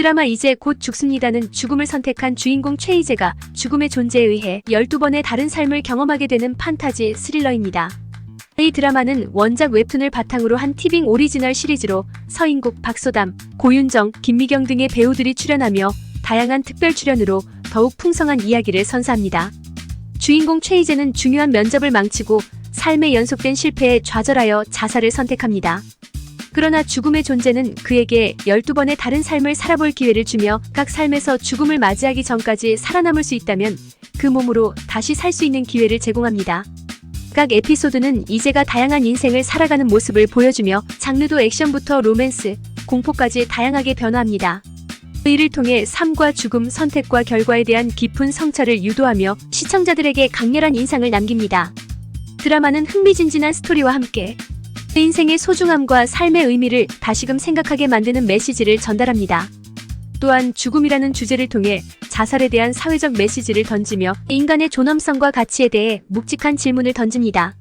드라마 이제 곧 죽습니다는 죽음을 선택한 주인공 최이재가 죽음의 존재에 의해 12번의 다른 삶을 경험하게 되는 판타지 스릴러입니다. 이 드라마는 원작 웹툰을 바탕으로 한 티빙 오리지널 시리즈로 서인국, 박소담, 고윤정, 김미경 등의 배우들이 출연하며 다양한 특별 출연으로 더욱 풍성한 이야기를 선사합니다. 주인공 최이재는 중요한 면접을 망치고 삶의 연속된 실패에 좌절하여 자살을 선택합니다. 그러나 죽음의 존재는 그에게 12번의 다른 삶을 살아볼 기회를 주며 각 삶에서 죽음을 맞이하기 전까지 살아남을 수 있다면 그 몸으로 다시 살 수 있는 기회를 제공합니다. 각 에피소드는 이제가 다양한 인생을 살아가는 모습을 보여주며 장르도 액션부터 로맨스, 공포까지 다양하게 변화합니다. 이를 통해 삶과 죽음, 선택과 결과에 대한 깊은 성찰을 유도하며 시청자들에게 강렬한 인상을 남깁니다. 드라마는 흥미진진한 스토리와 함께 인생의 소중함과 삶의 의미를 다시금 생각하게 만드는 메시지를 전달합니다. 또한 죽음이라는 주제를 통해 자살에 대한 사회적 메시지를 던지며 인간의 존엄성과 가치에 대해 묵직한 질문을 던집니다.